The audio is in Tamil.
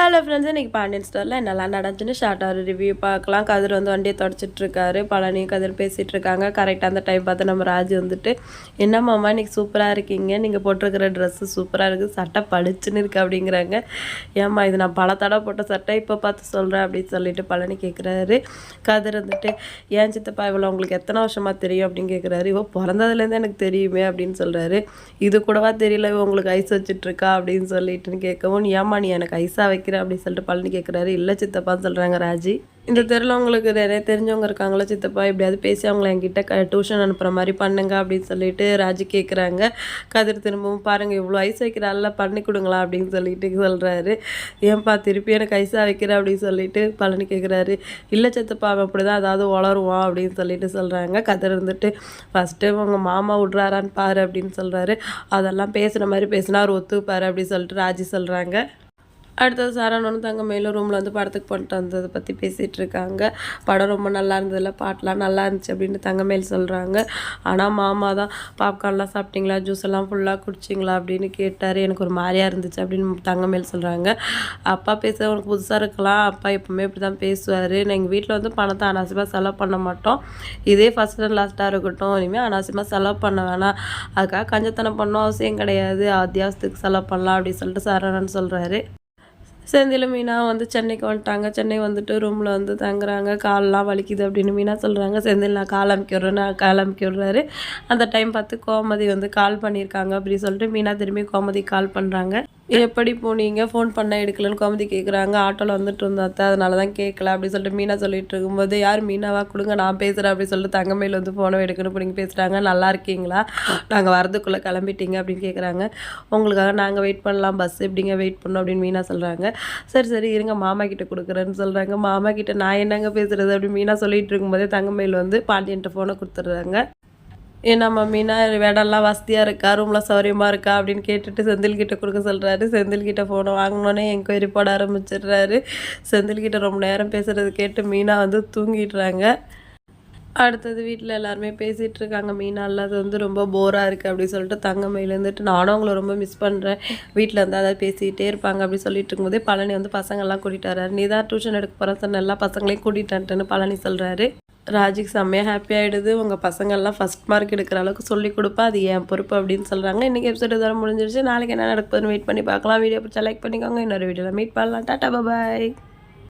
ஹலோ ஃப்ரெண்ட்ஸ் இன்றைக்கி பாண்டியன் ஸ்டோரில் என்னெல்லாம் நடந்துச்சுன்னு ஷார்ட்டாக ஒரு ரிவ்யூ பார்க்கலாம். கதிர் வந்து வண்டியை தொடச்சிட்ருக்காரு. பழனியும் கதிர் பேசிகிட்டு இருக்காங்க கரெக்டாக அந்த டைம் பார்த்து நம்ம ராஜு வந்துட்டு என்னம்மாமா இன்றைக்கி சூப்பராக இருக்கீங்க? நீங்கள் போட்டிருக்கிற ட்ரெஸ்ஸு சூப்பராக இருக்குது சட்டை பளிச்சுன்னு இருக்குது அப்படிங்கிறாங்க. ஏம்மா இது நான் பல தடவை போட்ட சட்டை இப்போ பார்த்து சொல்கிறேன் அப்படின்னு சொல்லிட்டு பழனி கேட்குறாரு கதிர் வந்துட்டு ஏன் சித்தப்பா இவ்வளோ உங்களுக்கு எத்தனை வருஷமாக தெரியும்? அப்படின்னு கேட்குறாரு இவ பிறந்ததுலேருந்து எனக்கு தெரியுமே அப்படின்னு சொல்கிறாரு இது கூடவா தெரியல? இவ உங்களுக்கு ஐஸ் வச்சுட்ருக்கா? அப்படின்னு சொல்லிட்டுன்னு கேட்கவும் ஏம்மா நீ எனக்கு ஐஸாக வைக்கிற அப்படின்னு சொல்லிட்டு பழனி கேட்குறாரு. இல்லை சித்தப்பான்னு சொல்கிறாங்க ராஜி. இந்த தெருவில் உங்களுக்கு நிறைய தெரிஞ்சவங்க இருக்காங்களா சித்தப்பா? எப்படியாவது பேசி அவங்கள என்கிட்ட க டியூஷன் அனுப்புகிற மாதிரி பண்ணுங்க அப்படின்னு சொல்லிட்டு ராஜி கேட்குறாங்க கதிர் திரும்பவும் பாருங்கள் இவ்வளோ ஐஸ் வைக்கிறாள்ல பண்ணி கொடுங்களா அப்படின்னு சொல்லிட்டு சொல்கிறாரு ஏன்பா திருப்பி எனக்கு ஐஸாக வைக்கிற அப்படின்னு சொல்லிட்டு பழனி கேட்குறாரு இல்லை சித்தப்பா அவன் அப்படி தான் அதாவது வளருவான் அப்படின்னு சொல்லிட்டு சொல்கிறாங்க கதிர் இருந்துட்டு ஃபஸ்ட்டு உங்கள் மாமா விட்றாரான்னு பாரு அப்படின்னு சொல்கிறாரு அதெல்லாம் பேசுகிற மாதிரி பேசினா அவர் ஒத்துப்பாரு அப்படின்னு சொல்லிட்டு ராஜி சொல்கிறாங்க அடுத்தது சரவணனும் தங்க மேலும் ரூமில் வந்து படத்துக்கு போட்டு வந்ததை பற்றி பேசிகிட்டு இருக்காங்க படம் ரொம்ப நல்லா இருந்ததில்ல பாட்டெலாம் நல்லா இருந்துச்சு அப்படின்னு தங்கமேல் சொல்கிறாங்க ஆனால் மாமா தான் பாப்கார்ன்லாம் சாப்பிட்டீங்களா ஜூஸ் எல்லாம் ஃபுல்லாக குடிச்சிங்களா அப்படின்னு கேட்டார். எனக்கு ஒரு மாதிரியாக இருந்துச்சு அப்படின்னு தங்கமேல் சொல்கிறாங்க அப்பா பேச உனக்கு புதுசாக இருக்கலாம். அப்பா எப்பவுமே இப்படி தான் பேசுவார் எங்கள் வீட்டில் வந்து பணத்தை அனாவசியமாக செலவு பண்ண மாட்டோம். இதே ஃபஸ்ட் அண்ட் லாஸ்ட்டாக இருக்கட்டும். இனிமேல் அனாவசியமாக செலவு பண்ண வேணாம். அதுக்காக கஞ்சத்தனம் பண்ணோம் அவசியம் கிடையாது. அத்தியாவசத்துக்கு செலவு பண்ணலாம் அப்படின்னு சொல்லிட்டு சரவணன் சொல்கிறாரு செந்தில் மீனா வந்து சென்னைக்கு வந்துட்டாங்க. சென்னை வந்துட்டு ரூமில் வந்து தங்குறாங்க. கால்லாம் வலிக்குது அப்படின்னு மீனா சொல்கிறாங்க செந்தில் நான் கால் அமுக்கி விட்றேன். நான் கால் அமுக்கி விட்றாரு. அந்த டைம் பார்த்து கோமதி வந்து கால் பண்ணியிருக்காங்க அப்படின்னு சொல்லிட்டு மீனா திரும்பி கோமதி கால் பண்ணுறாங்க எப்படி போனீங்க ஃபோன் பண்ண எடுக்கலன்னு கோமதி கேட்குறாங்க ஆட்டோவில் வந்துட்டு இருந்தாத்த அதனால தான் கேட்கல அப்படின்னு சொல்லிட்டு மீனா சொல்லிட்டு இருக்கும்போது யார் மீனாவா? கொடுங்க நான் பேசுகிறேன் அப்படின்னு சொல்லிட்டு தங்கமையில் வந்து ஃபோனை எடுக்கணும் பிடிங்க பேசுகிறாங்க நல்லா இருக்கீங்களா? நாங்கள் வரதுக்குள்ளே கிளம்பிட்டீங்க அப்படின்னு கேட்குறாங்க உங்களுக்காக நாங்கள் வெயிட் பண்ணலாம் பஸ் எப்படிங்க வெயிட் பண்ணோம் அப்படின்னு மீனா சொல்கிறாங்க சரி சரி இருங்க மாமா கிட்ட கொடுக்குறேன்னு சொல்கிறாங்க மாமா கிட்ட நான் என்னங்க பேசுகிறது அப்படின்னு மீனா சொல்லிட்டு இருக்கும்போதே தங்கமேல் வந்து பாண்டியன்ட்ட ஃபோனை கொடுத்துட்றாங்க. ஏன்னா மம்மினா இடம்லாம் வசதியாக இருக்கா? ரூமில் சௌரியமாக இருக்கா? அப்படின்னு கேட்டுட்டு செந்தில்கிட்ட கொடுக்க சொல்கிறாரு செந்தில்கிட்ட ஃபோனை வாங்கினோன்னே என்கொயரி போட ஆரம்பிச்சிடுறாரு. செந்தில்கிட்ட ரொம்ப நேரம் பேசுகிறது கேட்டு மீனா வந்து தூங்கிடுறாங்க. அடுத்தது வீட்டில் எல்லாருமே பேசிகிட்டு இருக்காங்க. மீனா இல்லாத வந்து ரொம்ப போராக இருக்குது அப்படின்னு சொல்லிட்டு தங்கமையில இருந்துட்டு நானும் அவங்கள ரொம்ப மிஸ் பண்ணுறேன் வீட்டில் வந்து அதை பேசிகிட்டே இருப்பாங்க அப்படி சொல்லிட்டு இருக்கும்போதே பழனி வந்து பசங்கள்லாம் கூட்டிகிட்டு வர்றாரு. நீ தான் டியூஷன் எடுக்க போகிறேன் சொன்ன எல்லா பசங்களையும் கூட்டிகிட்டு பழனி சொல்கிறாரு ராஜிக்கு செம்மையாக ஹாப்பி ஆகிடுது உங்கள் பசங்கள்லாம் ஃபஸ்ட் மார்க் எடுக்கிற அளவுக்கு சொல்லி கொடுப்பா. அது என் பொறுப்பு அப்படின்னு சொல்கிறாங்க இன்றைக்கி எபிசோட் தர முடிஞ்சிருச்சு. நாளைக்கு என்ன நடக்குதுன்னு வெயிட் பண்ணி பார்க்கலாம். வீடியோ பிடிச்சா லைக் பண்ணிக்கோங்க. இன்னொரு வீடியோவில் மீட் பண்ணலாம். டாட்டா பாய்